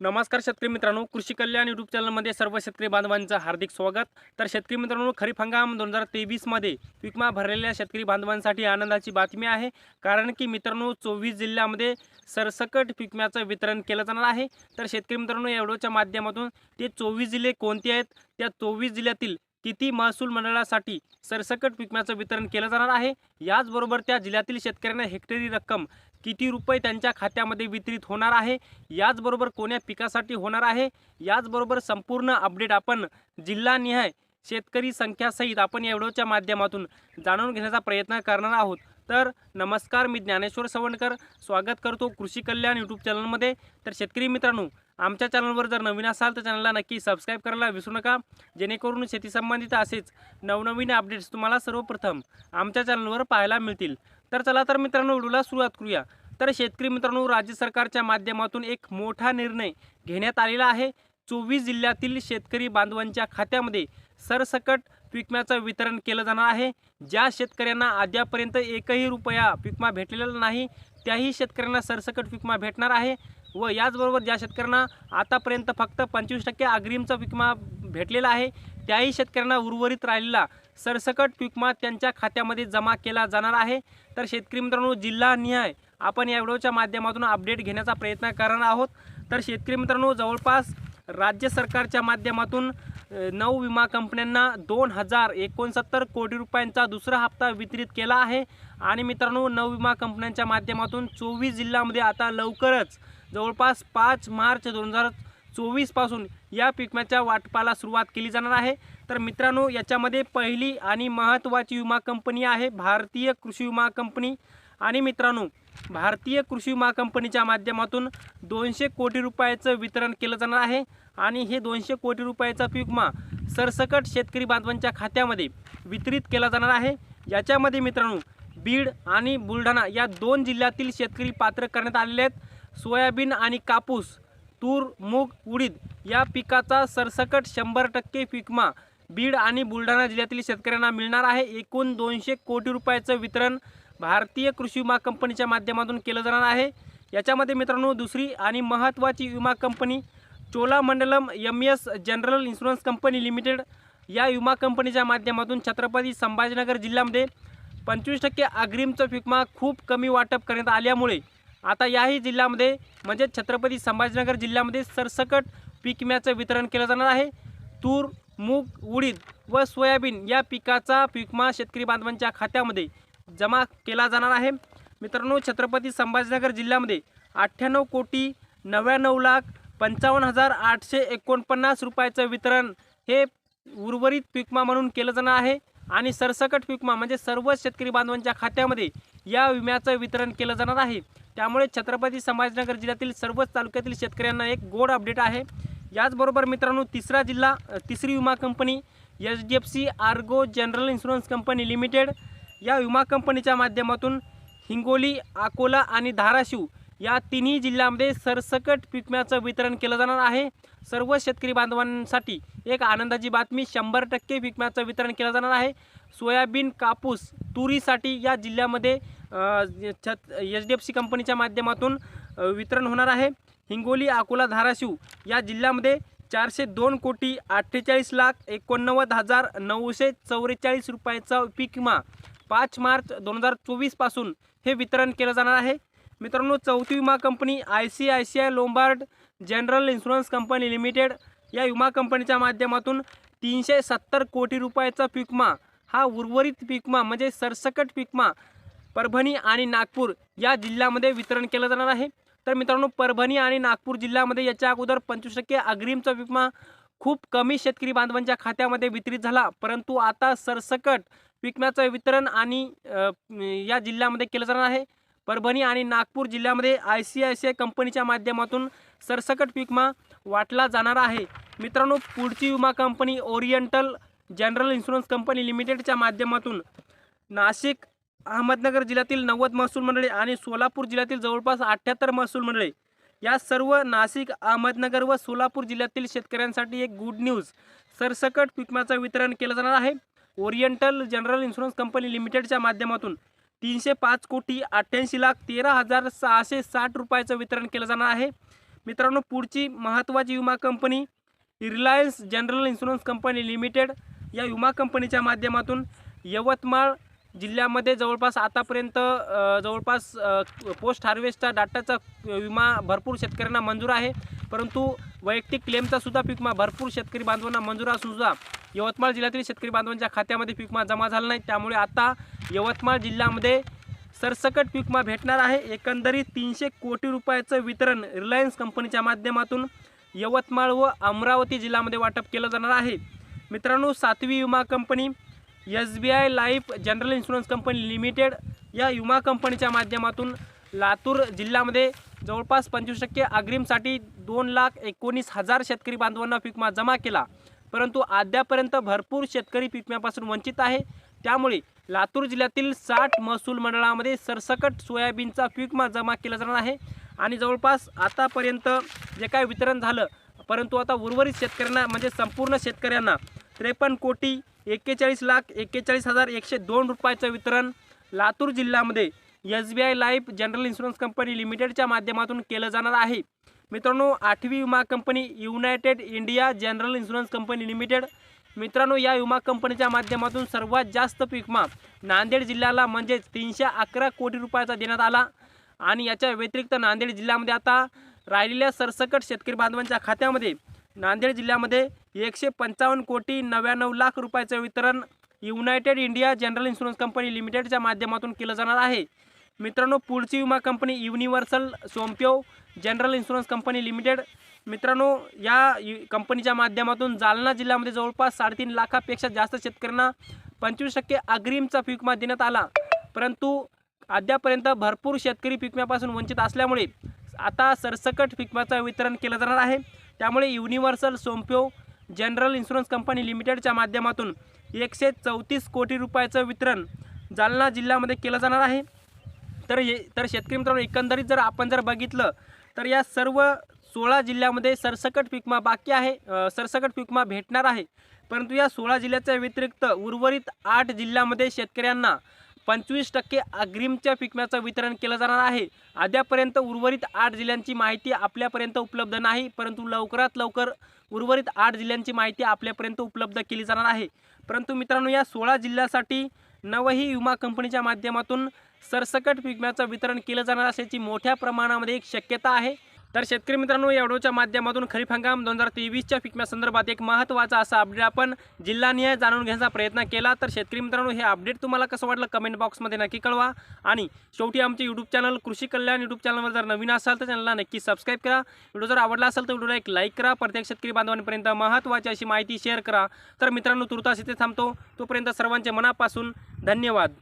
नमस्कार शेतकरी मित्रांनो कृषी कल्याण युट्यूब चॅनलमध्ये सर्व शेतकरी बांधवांचं हार्दिक स्वागत. तर शेतकरी मित्रांनो खरीप हंगाम दोन हजार तेवीसमध्ये विकमा भरलेल्या शेतकरी बांधवांसाठी आनंदाची बातमी आहे. कारण की मित्रांनो चोवीस जिल्ह्यामध्ये सरसकट विकम्याचं वितरण केलं जाणार आहे. तर शेतकरी मित्रांनो या व्हिडिओच्या माध्यमातून ते चोवीस जिल्हे कोणते आहेत? त्या चोवीस जिल्ह्यातील किती महसूल मंडळासाठी सरसकट विकम्याचं वितरण केलं जाणार आहे? याचबरोबर त्या जिल्ह्यातील शेतकऱ्यांना हेक्टरी रक्कम किती रुपये त्यांच्या खात्यामध्ये वितरित होणार आहे? याचबरोबर कोण्या पिकासाठी होणार आहे? याचबरोबर संपूर्ण अपडेट आपण जिल्हानिहाय शेतकरी संख्यासहित आपण या व्हिडिओच्या माध्यमातून जाणून घेण्याचा प्रयत्न करणार आहोत. तर नमस्कार मी ज्ञानेश्वर सवणकर स्वागत करतो कृषी कल्याण यूट्यूब चॅनलमध्ये. तर शेतकरी मित्रांनो आमच्या चॅनलवर जर नवीन असाल तर चॅनलला नक्की सबस्क्राईब करायला विसरू नका. जेणेकरून शेतीसंबंधित असेच नवनवीन अपडेट्स तुम्हाला सर्वप्रथम आमच्या चॅनलवर पाहायला मिळतील. तर चला तर मित्रांनो व्हिडिओला सुरुवात करूया. तर शेतकरी मित्रांनो राज्य सरकारच्या माध्यमातून एक मोठा निर्णय घेण्यात आलेला आहे. चोवीस जिल्ह्यातील शेतकरी बांधवांच्या खात्यामध्ये सरसकट पिकम्याचं वितरण केलं जाणार आहे. ज्या शेतकऱ्यांना अद्यापर्यंत एकही रुपया विकमा भेटलेला नाही त्याही शेतकऱ्यांना सरसकट विकमा भेटणार आहे. व याचबरोबर ज्या शेतकऱ्यांना आतापर्यंत फक्त पंचवीस टक्के अग्रिमचा विकमा भेटलेला आहे त्याही शेतकऱ्यांना उर्वरित राहिलेला सरसकट विकमा त्यांच्या खात्यामध्ये जमा केला जाणार आहे. तर शेतकरी मित्रांनो जिल्हानिहाय आपण या व्हिडिओच्या माध्यमातून अपडेट घेण्याचा प्रयत्न करणार आहोत. तर शेतकरी मित्रांनो जवळपास राज्य सरकारच्या माध्यमातून नऊ विमा कंपन्यांना दोन हजार एकोणसत्तर कोटी रुपयांचा दुसरा हप्ता वितरित केला आहे. आणि मित्रांनो नऊ विमा कंपन्यांच्या माध्यमातून चोवीस जिल्ह्यामध्ये आता लवकरच जवळपास पाच मार्च दोन हजार चोवीसपासून या पिकम्याच्या वाटपाला सुरुवात केली जाणार आहे. तर मित्रांनो याच्यामध्ये पहिली आणि महत्त्वाची विमा कंपनी आहे भारतीय कृषी विमा कंपनी. आणि मित्रांनो भारतीय कृषी विमा कंपनीच्या माध्यमातून दोनशे कोटी रुपयाचं वितरण केलं जाणार आहे. आणि हे दोनशे कोटी रुपयाचा पिकमा विमा सरसकट शेतकरी बांधवांच्या खात्यामध्ये वितरित केला जाणार आहे. याच्यामध्ये मित्रांनो बीड आणि बुलढाणा या दोन जिल्ह्यातील शेतकरी पात्र करण्यात आलेले आहेत. सोयाबीन आणि कापूस तूर मूग उडीद या पिकाचा सरसकट शंभर टक्के पिकमा बीड आणि बुलढाणा जिल्ह्यातील शेतकऱ्यांना मिळणार आहे. एकूण दोनशे कोटी रुपयाचं वितरण भारतीय कृषी विमा कंपनीच्या माध्यमातून केलं जाणार आहे. याच्यामध्ये मित्रांनो दुसरी आणि महत्त्वाची विमा company Cholamandalam M S general insurance company limited या विमा कंपनीच्या माध्यमातून छत्रपती संभाजीनगर जिल्ह्यामध्ये पंचवीस टक्के अग्रिमचं विकमा खूप कमी वाटप करण्यात आल्यामुळे आता याही जिल्ह्यामध्ये म्हणजे छत्रपती संभाजीनगर जिल्ह्यामध्ये सरसकट पीक विम्याचं वितरण केलं जाणार आहे. तूर मूग उडीद व सोयाबीन या पिकाचा पिकमा शेतकरी बांधवांच्या खात्यामध्ये जमा केला जाणार आहे. मित्रांनो छत्रपती संभाजीनगर जिल्ह्यामध्ये अठ्ठ्याण्णव कोटी नव्याण्णव लाख पंचावन्न हजार आठशे एकोणपन्नास रुपयाचं वितरण हे उर्वरित पिकमा म्हणून केलं जाणार आहे. आणि सरसकट पिकमा म्हणजे सर्व शेतकरी बांधवांच्या खात्यामध्ये या विम्याचं वितरण केलं जाणार आहे. त्यामुळे छत्रपती संभाजीनगर जिल्ह्यातील सर्वच तालुक्यातील शेतकऱ्यांना एक गोड अपडेट आहे. याचबरोबर मित्रांनो तिसरा जिल्हा तिसरी विमा company H D F C Ergo general insurance company limited या विमा कंपनीच्या माध्यमातून हिंगोली अकोला आणि धाराशिव या तिन्ही जिल्ह्यामध्ये सरसकट पिकम्याचं वितरण केलं जाणार आहे. सर्व शेतकरी बांधवांसाठी एक आनंदाची बातमी शंभर टक्के पिकम्याचं वितरण केलं जाणार आहे. सोयाबीन कापूस तुरीसाठी या जिल्ह्यामध्ये छत एच डी एफ सी कंपनीच्या माध्यमातून वितरण होणार आहे. हिंगोली अकोला धाराशिव या जिल्ह्यामध्ये चारशे दोन कोटी अठ्ठेचाळीस लाख एकोणनव्वद हजार नऊशे चौवेचाळीस रुपयाचा पीक विमा पाच मार्च दोन हजार चोवीसपासून हे वितरण केलं जाणार आहे. मित्रांनो चौथी विमा company I C I C I Lombard general insurance company limited या विमा कंपनीच्या माध्यमातून तीनशे सत्तर कोटी रुपयाचा पिकमा हा उर्वरित पिकमा म्हणजे सरसकट पिकमा परभणी आणि नागपूर या जिल्ह्यामध्ये वितरण केलं जाणार आहे. तर मित्रांनो परभणी आणि नागपूर जिल्ह्यामध्ये याच्या अगोदर पंचवीस टक्के अग्रिमचा विमा खूप कमी शेतकरी बांधवांच्या खात्यामध्ये वितरित झाला. परंतु आता सरसकट विकम्याचं वितरण आणि या जिल्ह्यामध्ये केलं जाणार आहे. परभणी आणि नागपूर जिल्ह्यामध्ये I C I C I कंपनीच्या माध्यमातून सरसकट विमा वाटला जाणार आहे. मित्रांनो पुढची विमा company oriental general insurance company लिमिटेडच्या माध्यमातून नाशिक अहमदनगर जिल्ह्यातील नव्वद महसूल मंडळे आणि सोलापूर जिल्ह्यातील जवळपास अठ्ठ्याहत्तर महसूल मंडळे या सर्व नाशिक अहमदनगर व सोलापूर जिल्ह्यातील शेतकऱ्यांसाठी एक गुड न्यूज सरसकट विम्याचं वितरण केलं जाणार आहे. ओरिएंटल जनरल इन्शुरन्स कंपनी लिमिटेडच्या माध्यमातून तीनशे पाच कोटी अठ्ठ्याऐंशी लाख तेरा हजार सहाशे साठ रुपयाचं वितरण केलं जाणार आहे. मित्रांनो पुढची महत्त्वाची विमा company Reliance general insurance company limited या विमा कंपनीच्या माध्यमातून यवतमाळ जिल्ह्यामध्ये जवळपास आतापर्यंत जवळपास पोस्ट हार्वेस्टचा डाटाचा विमा भरपूर शेतकऱ्यांना मंजूर आहे. परंतु वैयक्तिक क्लेमचा सुद्धा पीक विमा भरपूर शेतकरी बांधवांना मंजूर असून सुद्धा यवतमाळ जिल्ह्यातील शेतकरी बांधवांच्या खात्यामध्ये पीकमा जमा झाला नाही. त्यामुळे आता यवतमाळ जिल्ह्यामध्ये सरसकट पीकमा भेटणार आहे. एकंदरीत तीनशे कोटी रुपयाचं वितरण रिलायन्स कंपनीच्या माध्यमातून यवतमाळ व अमरावती जिल्ह्यामध्ये वाटप केलं जाणार आहे. मित्रांनो सातवी विमा company S B I life general insurance company limited या विमा कंपनीच्या माध्यमातून लातूर जिल्ह्यामध्ये जवळपास पंचवीस टक्के अग्रिमसाठी दोन लाख एकोणीस हजार शेतकरी बांधवांना पीकमा जमा केला. परंतु अद्यापर्यंत भरपूर शेतकरी पीक विम्यापासून वंचित आहे. त्यामुळे लातूर जिल्ह्यातील साठ महसूल मंडळामध्ये सरसकट सोयाबीनचा पीक विमा जमा केला जाणार आहे. आणि जवळपास आतापर्यंत जे काय वितरण झालं परंतु आता उर्वरित शेतकऱ्यांना म्हणजे संपूर्ण शेतकऱ्यांना त्रेपन्न कोटी एक्केचाळीस लाख एक्केचाळीस हजार एकशे दोन रुपयाचं वितरण लातूर जिल्ह्यामध्ये S B I life general insurance company लिमिटेडच्या माध्यमातून केलं जाणार आहे. मित्रांनो आठवी विमा company united India general insurance company limited. मित्रांनो या विमा कंपनीच्या माध्यमातून सर्वात जास्त पीक विमा नांदेड जिल्ह्याला म्हणजेच तीनशे अकरा कोटी रुपयाचा देण्यात आला. आणि याच्या व्यतिरिक्त नांदेड जिल्ह्यामध्ये आता राहिलेल्या सरसकट शेतकरी बांधवांच्या खात्यामध्ये नांदेड जिल्ह्यामध्ये एकशे पंचावन्न कोटी नव्याण्णव लाख रुपयाचं वितरण united India general insurance company लिमिटेडच्या माध्यमातून केलं जाणार आहे. मित्रांनो पुढची विमा company universal Sompo general insurance company limited. मित्रांनो या कंपनीच्या माध्यमातून जालना जिल्ह्यामध्ये जवळपास साडेतीन लाखापेक्षा जास्त शेतकऱ्यांना पंचवीस टक्के अग्रिमचा पीक विमा देण्यात आला. परंतु अद्यापर्यंत भरपूर शेतकरी पीक विम्यापासून वंचित असल्यामुळे आता सरसकट पीक विम्याचं वितरण केलं जाणार आहे. त्यामुळे universal Sompo general insurance company लिमिटेडच्या माध्यमातून एकशे चौतीस कोटी रुपयाचं वितरण जालना जिल्ह्यामध्ये केलं जाणार आहे. तर हे तर शेतकरी मित्रांनो एकंदरीत जर आपण जर बघितलं तर या सर्व सोळा जिल्ह्यामध्ये सरसकट पिकमा बाकी आहे सरसकट पिकमा भेटणार आहे. परंतु या सोळा जिल्ह्याच्या व्यतिरिक्त उर्वरित आठ जिल्ह्यामध्ये शेतकऱ्यांना पंचवीस टक्के अग्रिमच्या पिकम्याचं वितरण केलं जाणार आहे. अद्यापर्यंत उर्वरित आठ जिल्ह्यांची माहिती आपल्यापर्यंत उपलब्ध नाही परंतु लवकरात लवकर उर्वरित आठ जिल्ह्यांची माहिती आपल्यापर्यंत उपलब्ध केली जाणार आहे. परंतु मित्रांनो या सोळा जिल्ह्यासाठी नवही विमा कंपनीच्या माध्यमातून सरसकट विम्याचं वितरण केलं जाणार असल्याची मोठ्या प्रमाणामध्ये एक शक्यता आहे. तर शेतकरी मित्रांनो या व्हिडिओच्या माध्यमातून खरीप हंगाम दोन हजार तेवीसच्या पीक एक महत्त्वाचा असा अपडेट आपण जिल्हानिहाय जाणून घेण्याचा प्रयत्न केला. तर शेतकरी मित्रांनो हे अपडेट तुम्हाला कसं वाटलं कमेंट बॉक्समध्ये नक्की कळवा. आणि शेवटी आमचे यूट्यूब चॅनल कृषी कल्याण यूट्यूब चॅनलवर जर नवीन असाल तर चॅनलला नक्की सबस्क्राईब करा. व्हिडिओ जर आवडला असेल तर व्हिडिओला एक लाईक करा. प्रत्येक शेतकरी बांधवांपर्यंत महत्त्वाची अशी माहिती शेअर करा. तर मित्रांनो तुर्तास इथे थांबतो. तोपर्यंत सर्वांचे मनापासून धन्यवाद.